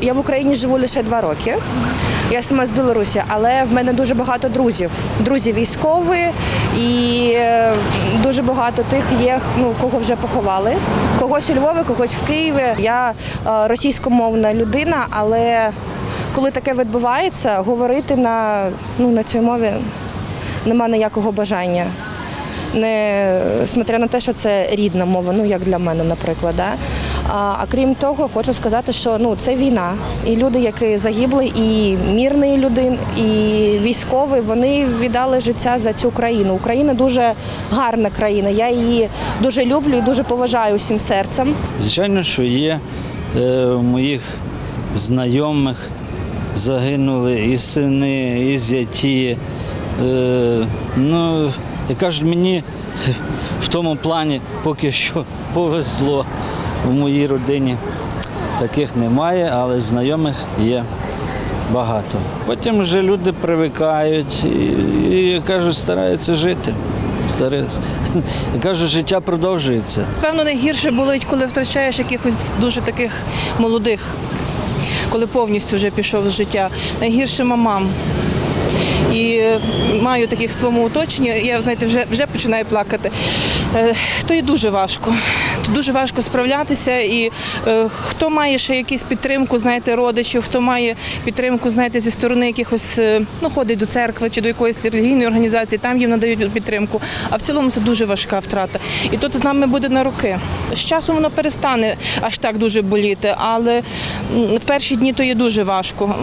Я в Україні живу лише два роки. Я сама з Білорусі, але в мене дуже багато друзів. Друзі військові, і е, дуже багато тих є, ну кого вже поховали. Когось у Львові, когось в Києві. Я е, російськомовна людина, але коли таке відбувається, говорити на, ну, на цій мові нема ніякого бажання. Не смотря на те, що це рідна мова, ну як для мене, наприклад. Да? А, крім того, хочу сказати, що ну це війна, і люди, які загибли, і мирні люди, і військові, вони віддали життя за цю країну. Україна дуже гарна країна. Я її дуже люблю і дуже поважаю всім серцем. Звичайно, що є е, моїх знайомих загинули і сини, і зяті. Е, ну, як кажуть, мені в тому плані поки що повезло. В моїй родині таких немає, але знайомих є багато. Потім вже люди привикають і, і кажуть, стараються жити. Я кажу, життя продовжується. Певно, найгірше болить, коли втрачаєш якихось дуже таких молодих, коли повністю вже пішов з життя. Найгірше мамам. І маю таких в своєму оточенні, я знаєте, вже, вже починаю плакати. Е, То є дуже важко. То дуже важко справлятися. І е, хто має ще якусь підтримку, знаєте, родичів, хто має підтримку, знаєте, зі сторони якихось, е, ну, ходить до церкви чи до якоїсь релігійної організації, там їм надають підтримку. А в цілому це дуже важка втрата. І тут з нами буде на роки. З часом воно перестане аж так дуже боліти, але в перші дні то є дуже важко.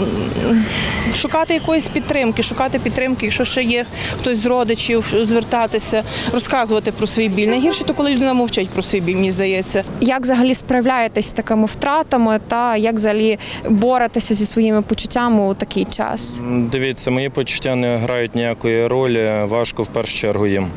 Шукати якоїсь підтримки, шукати підтримки, якщо ще є хтось з родичів, звертатися, розказувати про свій біль. Найгірше то коли людина мовчить про свій біль, мені здається. Як взагалі справляєтесь з такими втратами та як взагалі боретеся зі своїми почуттями у такий час? Дивіться, мої почуття не грають ніякої ролі. Важко в першу чергу їм.